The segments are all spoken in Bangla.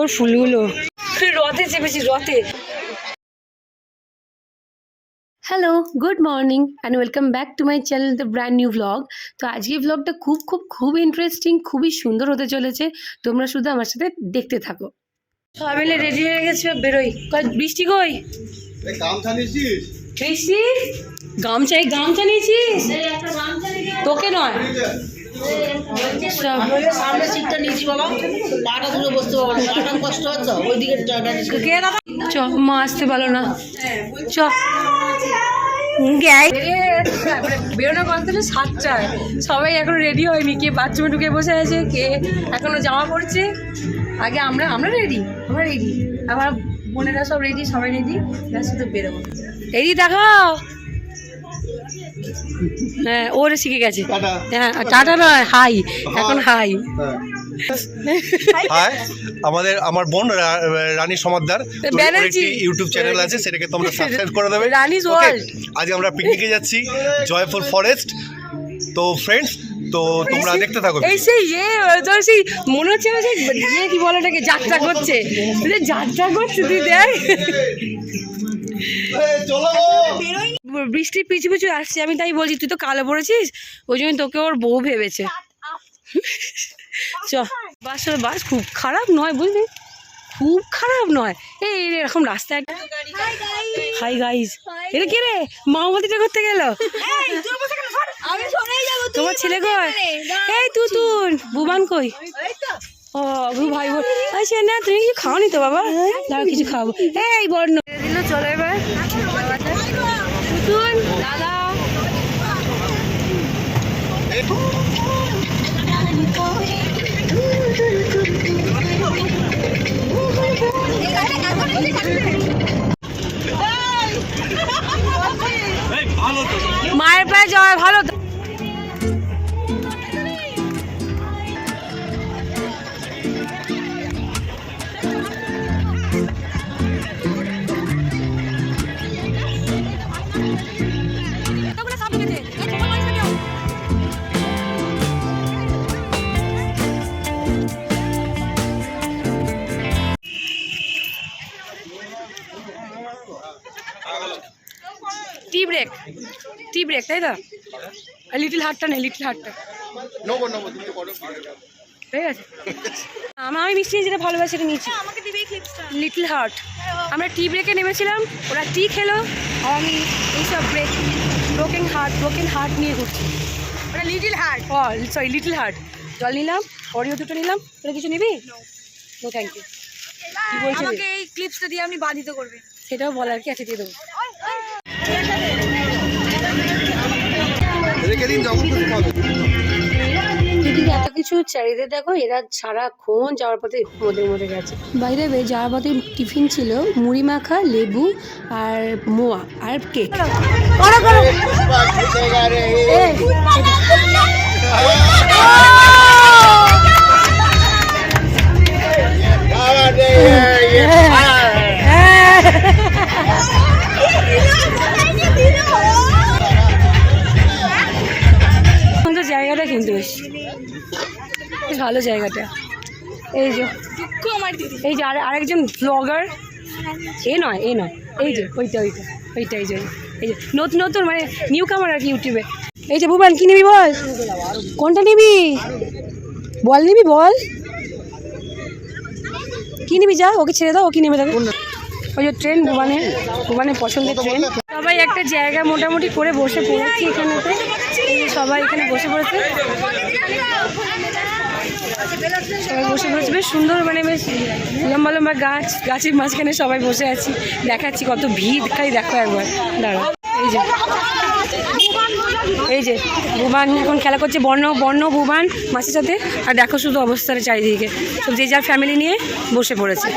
সুন্দর ফুলগুলো রথে চেপেছি রথে? Hello good morning and welcome back to my channel the brand new vlog তো আজকে ভ্লগটা খুব খুব খুব ইন্টারেস্টিং খুবই সুন্দর হতে চলেছে। তোমরা শুধু আমার সাথে দেখতে থাকো। সবাই মিলে রেডি হয়ে গেছে বেরোই। কই বৃষ্টি কই? এই গামছা নিয়েছিস? গামছা নিয়েছিস? তোকে নয়। সামনে সিটটা নিয়েছি বাবা পাটা ধরে বসতে পারব না। পাটা কষ্ট হচ্ছে? ওইদিকে চ মা আসতে পারল না। চ। কথা ছিল সাতটায় সবাই এখনও রেডি হয়নি। কে বাথরুমে ঢুকে বসে আছে কে এখনও জামা পড়ছে আগে আমরা আমরা রেডি আমরা রেডি আমার বোনেরা সব রেডি সবাই রেডি ব্যাস শুধু বেরোবো। রেডি দেখাও হ্যাঁ ওরে শিখে গেছে। টাটা। হ্যাঁ টাটা নয় হাই এখন হাই। হাই। আমাদের আমার বোন রানী সমাদ্দার ব্যানার্জি। ইউটিউব চ্যানেল আছে সেটাকে তোমরা সাবস্ক্রাইব করে দেবে। রানীজ? ওয়ার্ল্ড। আজ আমরা পিকনিকে যাচ্ছি জয়ফুল ফরেস্ট তো ফ্রেন্ডস তো তোমরা দেখতে থাকো এই সেই ইয়ে তোর সেই মনে হচ্ছে না সেই ইয়ে কি বলে ওটাকে যাত্রা করছে। তুই যাত্রা করছে তুই দেখ। চলো। বৃষ্টির পিছু পিছু আসছে আমি তাই বলছি তুই তো কালো পড়েছিস? ওই জন্য তোকে ওর বউ ভেবেছে। চ বাস বাস খুব খারাপ নয় বুঝলি? খুব খারাপ নয়। এই এরকম রাস্তায় হাই গাইস এটা কে রে? মাওবাতিটা করতে গেল তোমার ছেলে কই? এই তুতুন বুবান কই? ও ভাই বোন আচ্ছা না তুমি কিছু খাওনি তো বাবা? দাঁড়াও কিছু খাব। এই বর্ণ দিল চলো এবার তুতুন দাদা মায়ের প্রায় জয় ভালো তাই তো? লিটিল হার্টটা নেই লিটিল করো। ঠিক আছে? আমার আমি মিষ্টি যেটা ভালোবাসি সেটা নিয়েছি। লিটল হার্ট আমরা টি ব্রেকে নেমেছিলাম ওরা টি খেলো আর আমি এইসব break broken heart broken heart নিয়ে ঘুরছি। ওটা লিটল হার্ট ও সরি লিটল হার্ট জল নিলাম অরিও দুটো নিলাম তোরা কিছু নিবি? নো থ্যাংক ইউ কি আমাকে এই ক্লিপসটা দিয়ে আপনি বাধিত করবে সেটাও বলার কি আছে দিয়ে দেবো। রেখে দিন যখন খুশি খাবে এত কিছু চারিদিকে দেখো এরা সারাক্ষণ যাওয়ার পথে মধ্যে মধ্যে গেছে। বাইরে বে যাওয়ার পথে টিফিন ছিল মুড়ি মাখা লেবু আর মোয়া আর কেক। করো ভালো জায়গাটা। এই যে এই যে আর আরেকজন ব্লগার এ নয় এ নয়, এই যে, ওইটা ওইটা ওইটা, এই যে এই যে, নতুন নতুন মানে নিউ কামার আর কি ইউটিউবে। এই যে ভুবান কি নিবি বল? কোনটা নিবি? বল নিবি, বল। কি নিবি যা, ওকে ছেড়ে দাও, ও কি নেবে দেখো ওই যে ট্রেন ভুবানের ভুবানের পছন্দের ট্রেন সবাই একটা জায়গা মোটামুটি করে বসে পড়েছি এখানেতে। সবাই এখানে বসে পড়েছে। সবাই বসে পড়েছে বেশ সুন্দর মানে বেশ লম্বা লম্বা গাছ, গাছের মাঝখানে সবাই বসে আছি, দেখাচ্ছি কত ভিড়, খালি দেখো একবার দাঁড়া এই যে। এই যে, ভুবান এখন খেলা করছে, বর্ণ বর্ণ ভুবান মাসির সাথে, আর দেখো শুধু অবস্থাটা চারিদিকে, সব যে যার ফ্যামিলি নিয়ে বসে পড়েছে।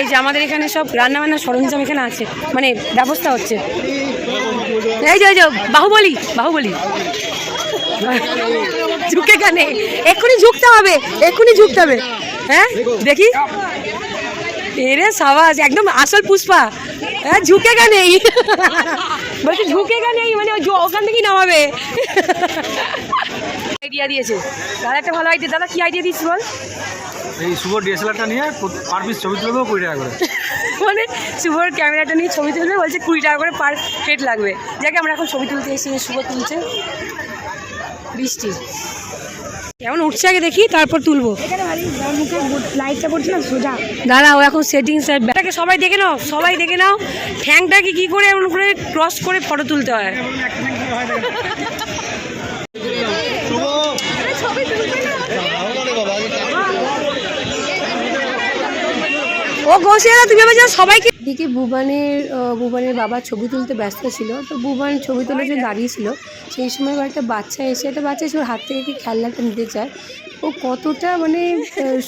এই যে আমাদের এখানে সব রান্নাবান্নার সরঞ্জাম এখানে আছে মানে ব্যবস্থা হচ্ছে। এই যে এই যে, বাহুবলি বাহুবলি। ঝুঁকে কানে এক্ষুনি ঝুঁকতে হবে এক্ষুনি ঝুঁকতে হবে। হ্যাঁ? দেখি। এরে সাবাস একদম আসল পুষ্পা। হ্যাঁ ঝুঁকে নেই। বলছি ঝুঁকে নেই মানে ওখান থেকেই নামাবে। আইডিয়া দিয়েছে। দাদা একটা ভালো আইডিয়া দাদা কি আইডিয়া দিচ্ছি বল? এই শুভ ডিএসএলআরটা নিয়ে পার পিস ছবি তুলে দেবো কুড়ি টাকা করে। মানে শুভর ক্যামেরাটা নিয়ে ছবি তুলবে বলছে কুড়ি টাকা করে পার হেড লাগবে। যাকে আমরা এখন ছবি তুলতে এসেছি শুভ তুলছে। বৃষ্টি। কেমন উঠছে আগে দেখি তারপর তুলবো। লাইটটা পড়ছে না সোজা। দাঁড়াও এখন সেটিং ব্যাটাকে সবাই দেখে নাও সবাই দেখে নাও। ঠ্যাংটাকে কি করে এমন করে ক্রস করে ফটো তুলতে হয়? ও তুমি আমার সবাইকে দিকে ভুবানের ভুবানের বাবা ছবি তুলতে ব্যস্ত ছিল তো ভুবান ছবি তোলার জন্য দাঁড়িয়েছিল সেই সময় একটা বাচ্চা এসে একটা বাচ্চা এসে ওর হাত থেকে কি খেলনাটা নিতে চায় ও কতটা মানে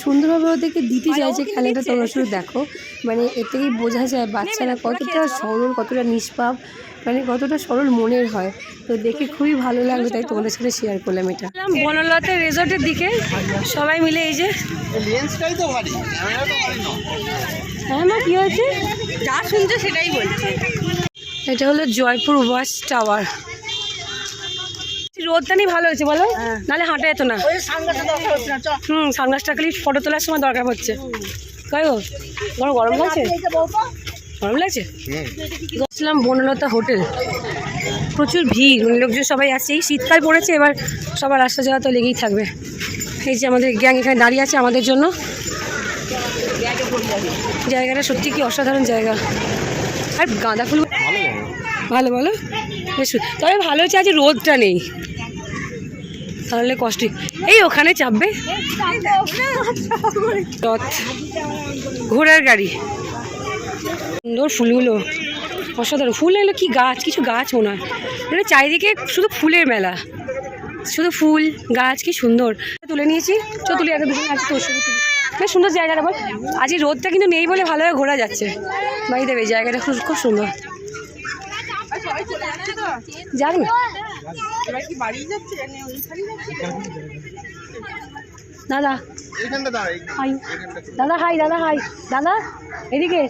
সুন্দরভাবে ওদেরকে দিতে চাইছে খেলনাটা তোমরা শুধু দেখো মানে এতেই থেকেই বোঝা যায় বাচ্চারা কতটা সরল কতটা নিষ্পাপ মানে কতটা সরল মনের হয়। তো দেখে খুবই ভালো লাগল তাই তোমাদের সাথে শেয়ার করলাম এটা। বনলতা রেজর্টের দিকে সবাই মিলে এই যে না হ্যাঁ মা কী হয়েছে? যা শুনছে সেটাই বলছে। এটা হলো জয়পুর ওয়াচ টাওয়ার। রোদটা নিয়ে ভালো হয়েছে বলো? নাহলে হাঁটা যেত না। ওই সানগ্লাসটা দরকার হচ্ছে না চ। হুম সানগ্লাসটা খালি ফটো তোলার সময় দরকার হচ্ছে। তাই গো তোমার গরম লাগছে গরম লাগছে? গেছিলাম বনলতা হোটেল। প্রচুর ভিড় মানে লোকজন সবাই আছে এই শীতকাল পড়েছে এবার সবার আসা যাওয়া তো লেগেই থাকবে। এই যে আমাদের গ্যাং এখানে দাঁড়িয়ে আছে আমাদের জন্য। জায়গাটা সত্যি কি অসাধারণ জায়গা। আর গাঁদা ফুল ভালো বলো বেশ তবে ভালো হচ্ছে আজ রোদটা নেই। তাহলে কষ্ট এই ওখানে চাপবে? রথ। ঘোড়ার গাড়ি। সুন্দর ফুলগুলো। অসাধারণ। ফুল এগুলো কি গাছ? কিছু গাছ মনে হয়। মানে চারিদিকে শুধু ফুলের মেলা। শুধু ফুল গাছ কি সুন্দর। তুলে নিয়েছি। চ তুলি একটা দুজন আছে তোর সঙ্গে তুলি। বেশ সুন্দর জায়গাটা বল। আজ এই রোদটা কিন্তু নেই বলে ভালোভাবে ঘোরা যাচ্ছে। বাড়ি দেবে জায়গাটা খুব খুব সুন্দর। যাক না? দাদা হাই। দাদা হাই দাদা হাই। দাদা এদিকে।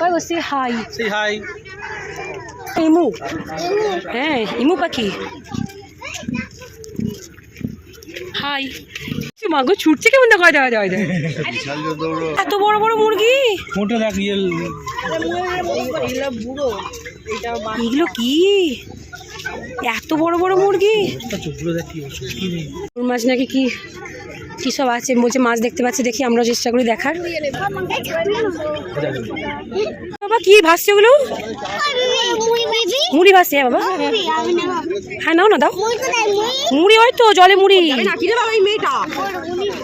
কই বসছি হাই। হাই। ইমু। হ্যাঁ ইমু পাখি। হাই। মাগো ছুটছে কেমন দেখা? দেওয়া দেওয়া দেয় এত বড় বড় মুরগি? মোটে দেখ ইয়ে এগুলো কি? এত বড় বড় মুরগি? মাছ নাকি কি? কি সব আছে? বলছে মাছ দেখতে পাচ্ছি, দেখি আমরা চেষ্টা করি দেখার। বাবা, কি ভাসছে ওগুলো? মুড়ি ভাসছে হ্যাঁ বাবা। হ্যাঁ নাও না, দাও। মুড়ি, ওই তো, জলে মুড়ি।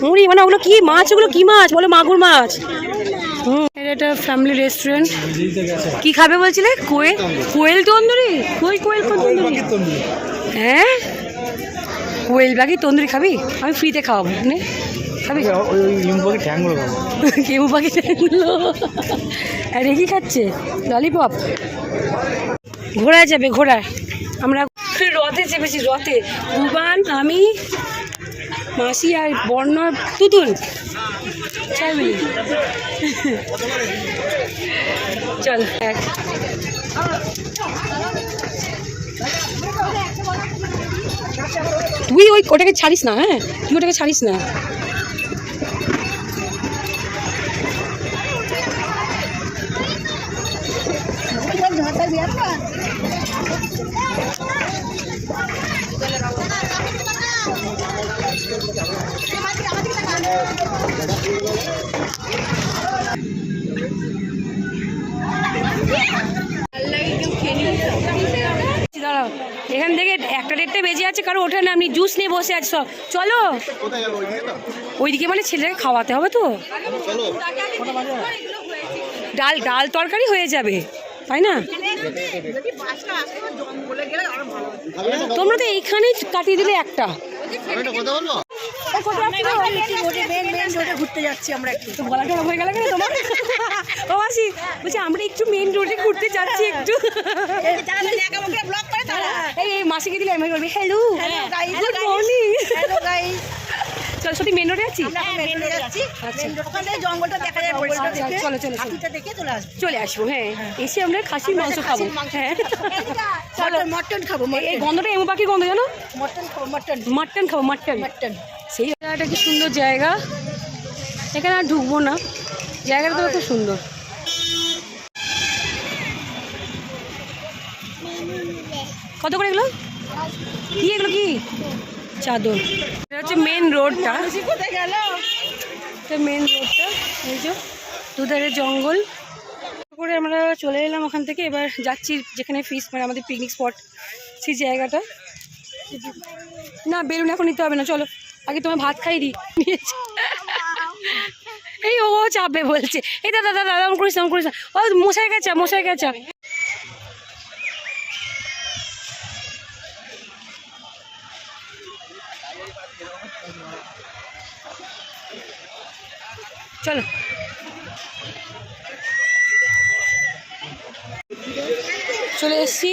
মুড়ি মানে ওগুলো কি মাছ? ওগুলো কি মাছ? বলো, মাগুর মাছ। হুম। এটা ফ্যামিলি রেস্টুরেন্ট কি খাবে বলছিলে? কোয়েল? কোয়েল তন্দুরি? কই কোয়েল তন্দুরি? হ্যাঁ? কোয়েল বাকি তন্দুরি খাবি? আমি ফ্রিতে খাওয়াবো। নে খাবি? ঠ্যাংগুলো কেউ পাখি দেখল আর কি খাচ্ছে? ললিপপ। ঘোড়ায় যাবে ঘোড়ায়। আমরা রথে চেপেছি রথে। দুবান আমি মাসি আর বর্ণ তুতুল। চল এক। তুই ওই ওটাকে ছাড়িস না হ্যাঁ? তুই ওটাকে ছাড়িস না। দাঁড়াও কারও ওঠে না আপনি জুস নিয়ে বসে আছে সব। চলো। ওইদিকে মানে ছেলেকে খাওয়াতে হবে তো। ডাল ডাল তরকারি হয়ে যাবে তাই না? তোমরা তো এইখানেই কাটিয়ে দিলে একটা। ঘুরতে যাচ্ছি আমরা একটু। গলা টলা হয়ে গেল তোমার? ও মাসি বলছি আমরা একটু মেন রোডে ঘুরতে যাচ্ছি একটু। এই মাসিকে দিলে আমি বলবি হ্যালো guys, গুড মর্নিং চল সত্যি মেন রোডে আছি চলো, আসব। হ্যাঁ। এসে আমরা খাসির মাংস খাব। হ্যাঁ। চলো। মটন খাব এই গন্ধটা এমন পাখি গন্ধ জানো? মটন খাব মটন। মাটন খাব মাটন। মটন। সেই জায়গাটা কি সুন্দর জায়গা? এখানে আর ঢুকবো না। জায়গাটা তো খুব সুন্দর। কত করে এগুলো? কি এগুলো কি? চাদর। এটা হচ্ছে মেন রোডটা মেন রোডটা এই যে, দুধারে জঙ্গল। করে আমরা চলে এলাম ওখান থেকে। এবার যাচ্ছি যেখানে ফিস মানে আমাদের পিকনিক স্পট সেই জায়গাটা। না, বেলুন এখন নিতে হবে না, চলো। আগে তোমার ভাত খাই নিয়েছি। এই ও চাপবে বলছে। এই দাদা দাদা দাদা করিস না করিস। না ও মশাই গেছে মশাই গেছে। চলো। চলে এসেছি।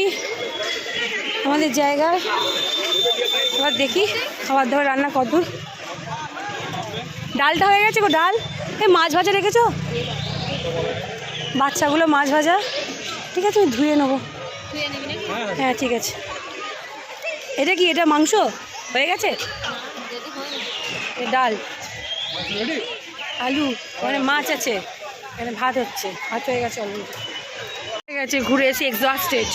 আমাদের জায়গায়। এবার দেখি খাবার দাবার রান্না কতদূর ডালটা হয়ে গেছে গো ডাল। এই মাছ ভাজা রেখেছো? বাচ্চাগুলো মাছ ভাজা। ঠিক আছে আমি ধুয়ে নেব। হ্যাঁ ঠিক আছে। এটা কি এটা মাংস? হয়ে গেছে? এ ডাল। আলু মানে মাছ আছে। এখানে ভাত হচ্ছে। ভাত হয়ে গেছে অলরেডি। হয়ে গেছে ঘুরে এসে এক্সস্টেড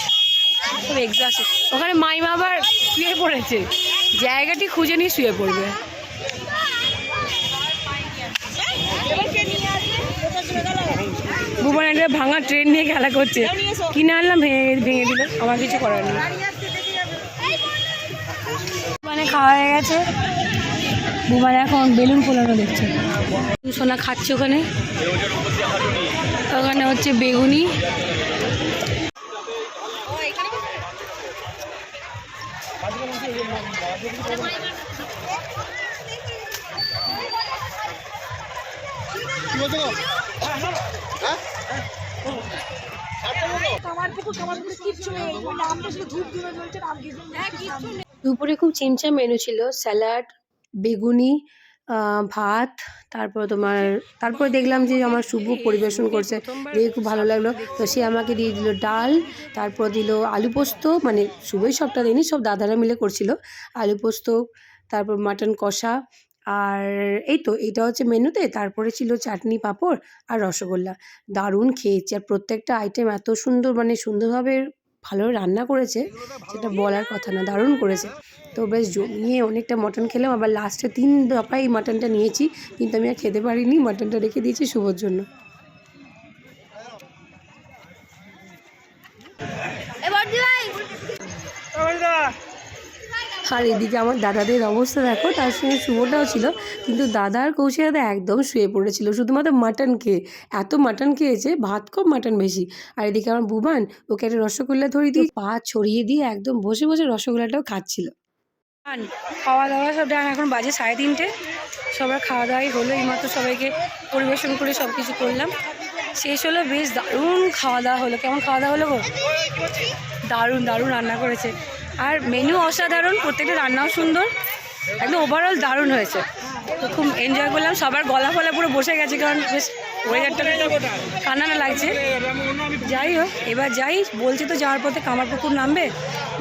খুব এক্সস্টেড ওখানে মাইমা আবার শুয়ে পড়েছে। জায়গাটি খুঁজে নিয়ে শুয়ে পড়বে। ভুবন একটা ভাঙা ট্রেন নিয়ে খেলা করছে। কিনে আনলাম, ভেঙে ভেঙে দিল। আমার কিছু করার নেই। মানে খাওয়া হয়ে গেছে। বুবান এখন বেলুন ফোলানো দেখছে। সোনা খাচ্ছে ওখানে। ওখানে হচ্ছে বেগুনি। দুপুরে খুব চিমচা মেনু ছিল স্যালাড বেগুনি ভাত, তারপর তোমার, তারপর দেখলাম যে আমার শুভ পরিবেশন করছে। দেখে খুব ভালো লাগল। তো সে আমাকে দিয়ে দিল ডাল, তারপর দিল আলু পোস্ত মানে শুভই সবটা দিনই সব দাদারা মিলে করছিল। আলু পোস্ত, তারপর মাটন কষা, আর এই তো এটা হচ্ছে মেনুতে, তারপরে ছিল চাটনি পাঁপড় আর রসগোল্লা। দারুণ খেয়েছি। আর প্রত্যেকটা আইটেম এত সুন্দর মানে সুন্দরভাবে ভালো রান্না করেছে, সেটা বলার কথা না, দারুণ করেছে। তো বেশ জমিয়ে অনেকটা মটন খেলাম, আবার লাস্টে তিন দফায় মাটনটা নিয়েছি, কিন্তু আমি আর খেতে পারিনি মাটনটা রেখে দিয়েছি শুভর জন্য। আর এদিকে আমার দাদাদের অবস্থা দেখো, তার সঙ্গে শুভটাও ছিল, কিন্তু দাদা আর দাদা একদম শুয়ে পড়েছিল। শুধুমাত্র মাটন খেয়ে, এত মাটন খেয়েছে, ভাত কম মাটন বেশি। আর এদিকে আমার বুবান, ওকে একটা রসগোল্লা ধরিয়ে দিয়ে পা ছড়িয়ে দিয়ে একদম বসে বসে রসগোল্লাটাও খাচ্ছিল। খাওয়া দাওয়া সব ডান এখন বাজে সাড়ে তিনটে। সবার খাওয়া দাওয়াই হলো, এইমাত্র সবাইকে পরিবেশন করে সব কিছু করলাম। শেষ হলো, বেশ দারুণ খাওয়া দাওয়া হলো। কেমন খাওয়া দাওয়া হলো গো? দারুণ দারুণ রান্না করেছে। আর মেনু অসাধারণ, প্রত্যেকটা রান্নাও সুন্দর। একদম ওভারঅল দারুণ হয়েছে। খুব এনজয় করলাম। সবার গলা ফলা পুরো বসে গেছে, কারণ বেশ ওয়েদারটা না লাগছে। যাই হোক, এবার যাই। বলছি তো যাওয়ার পথে কামারপুকুর নামবে।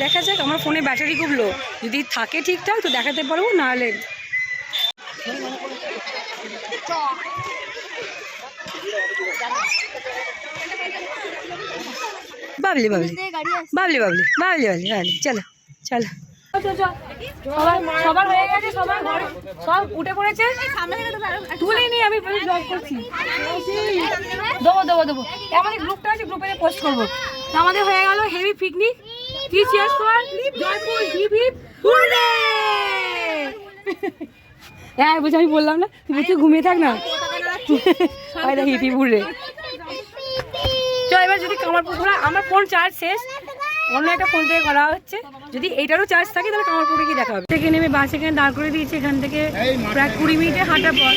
দেখা যাক, আমার ফোনে ব্যাটারি খুব লো যদি থাকে ঠিকঠাক, তো দেখাতে পারব নাহলে বাবলি বাবলি। বাবলি বাবলি বাবলি বাবলি বাবলি। চলো চলো। সবার সবার হয়ে গেছে সবার ঘরে সব উঠে পড়েছে। তুলে আমি জব করছি। দেবো দেবো দেবো। আমাদের গ্রুপটা আছে গ্রুপে পোস্ট করব। আমাদের হয়ে গেল হেভি পিকনিক কি cheers for Jaipur hip hip hooray হ্যাঁ বুঝি আমি বললাম না তুই ঘুমিয়ে থাক না। না। হিপ হিপ হুররে এবার যদি আমার পুকুরা আমার ফোন চার্জ শেষ। অন্য একটা ফোন থেকে করা হচ্ছে। যদি এটারও চার্জ থাকে তাহলে কামারপুরে গিয়ে দেখা হবে। থেকে নেমে বাস এখানে দাঁড় করে দিয়েছি এখান থেকে প্রায় কুড়ি মিনিটে হাঁটার পর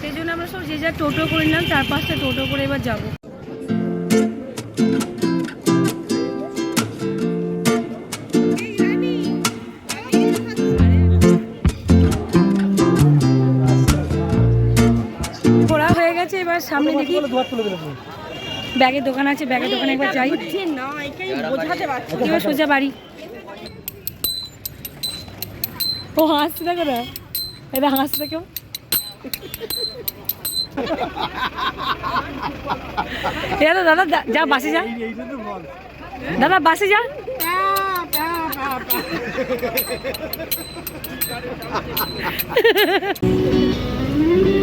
সেই জন্য আমরা সব যে যা টোটো করে নিলাম চার পাঁচটা টোটো করে এবার যাব। ঘোরা হয়ে গেছে এবার সামনে দেখি। ব্যাগের দোকান আছে ব্যাগের দোকানে একবার যাই। এবার সোজা বাড়ি। ও হাসছে দেখো না। এটা হাসছে কেউ এ তো দাদা যা বাসে যা। দাদা বাসে যা। বাবা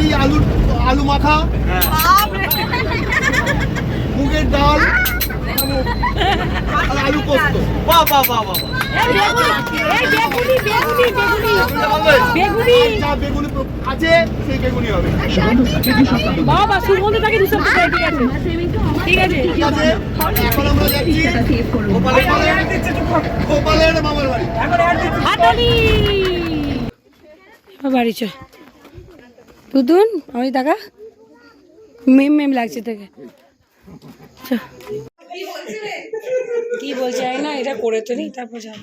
তৈরি আলু আলু মাখা মুগের ডাল আলু পোস্ত। বাহ বাহ বাহ বাহ বেগুনি বেগুনি বেগুনি বেগুনি। যা বেগুনি প্র- আছে সেই বেগুনি হবে। বাবা সুগন্ধ থাকে দুশো টাকা ঠিক আছে। ঠিক আছে এখন আমরা যাচ্ছি গোপালের গোপালের মামার বাড়ি। হাতালি বাড়ি চ দুদুন, আমি টাকা মেম মেম লাগছে তোকে। কি বলছে আয় না, এটা করে তো নি, তারপর যাব।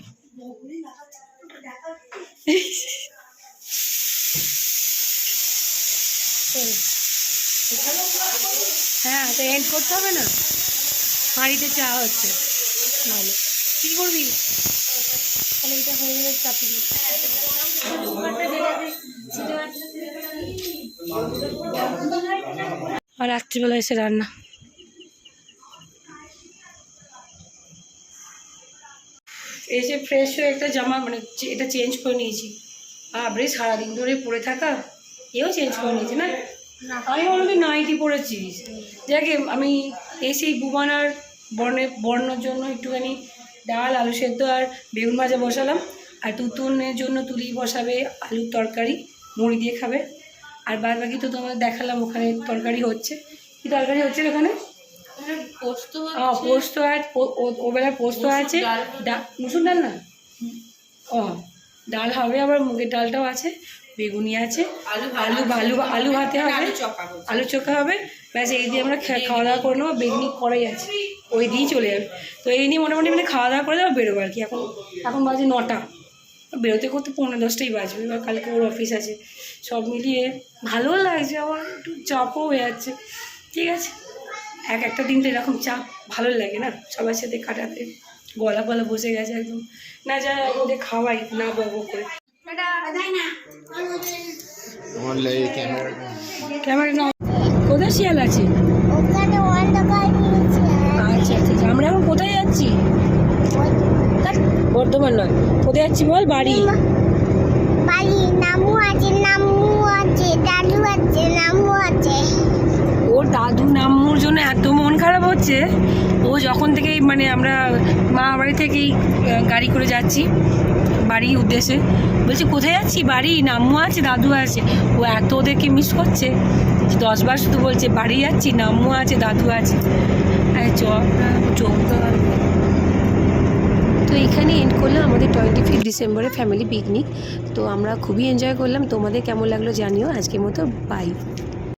হ্যাঁ তো এন্ড করতে হবে না? হাঁড়িতে চা হচ্ছে। ভালো। কী করবি? তাহলে এটা হয়ে গেলে দিই আর রাত্রিবেলা এসে রান্না। এসে ফ্রেশ হয়ে একটা জামা মানে এটা চেঞ্জ করে নিয়েছি। আবরে সারাদিন ধরে পরে থাকা, এও চেঞ্জ করে নিয়েছি, না? আমি বলতে নাইটি পরেছিস যাকে আমি এসেই বুবানার বর্ণে, বর্ণর জন্য একটুখানি ডাল, আলু সেদ্ধ আর বেগুন ভাজা বসালাম। আর তুতুনের জন্য তুলি বসাবে আলুর তরকারি, মুড়ি দিয়ে খাবে। আর বাদ বাকি তো তোমার দেখালাম ওখানে তরকারি হচ্ছে। কি তরকারি হচ্ছে ওখানে? পোস্ত আহ, পোস্ত ও- ওবেলার পোস্ত আছে। মুসুর ডাল না? ও ডাল হবে আবার মুগের ডালটাও আছে বেগুনি আছে আলু আলু আলু আলু ভাতে হবে। আলু চোখা হবে। ব্যাস এই দিয়ে আমরা খাওয়া দাওয়া করে নেব বেগুনি করাই আছে। ওই দিয়েই চলে যাবে। তো এই নিয়ে মোটামুটি মানে খাওয়া দাওয়া করে দেবো বেরোবো আর কি। এখন এখন বাজে নটা। বেরোতে করতে পৌনে দশটাই বাজবে এবার কালকে ওর অফিস আছে। সব মিলিয়ে ভালো লাগছে আমার একটু চাপও হয়ে যাচ্ছে। ঠিক আছে? এক একটা দিন তো এরকম চাপ ভালো লাগে না? সবার সাথে কাটাতে গলা গলা বসে গেছে একদম। না যা ওদের খাওয়াই না বকবক করে। ক্যামেরা। না কোথায় শিয়াল আছে? আচ্ছা আচ্ছা আচ্ছা। আমরা এখন কোথায় যাচ্ছি? বর্ধমান। নয়। কোথায় যাচ্ছি বল? বাড়ি। বাড়ি নামু আছে নামু আছে, দাদু আছে, নামু আছে। ওর দাদু নাম্মুর জন্য এত মন খারাপ হচ্ছে। ও যখন থেকে মানে আমরা মা বাড়ি থেকেই গাড়ি করে যাচ্ছি, বাড়ির উদ্দেশ্যে। বলছে, কোথায় যাচ্ছি? বাড়ি? নাম্মু আছে, দাদু আছে। ও এত ওদেরকে মিস করছে। দশবার শুধু বলছে, বাড়ি যাচ্ছি নাম্মু আছে, দাদু আছে। চোখ তো এইখানে এন্ড করলাম আমাদের টোয়েন্টি ফিফ ডিসেম্বরে ফ্যামিলি পিকনিক তো আমরা খুবই এনজয় করলাম। তোমাদের কেমন লাগল জানিও। আজকের মতো বাই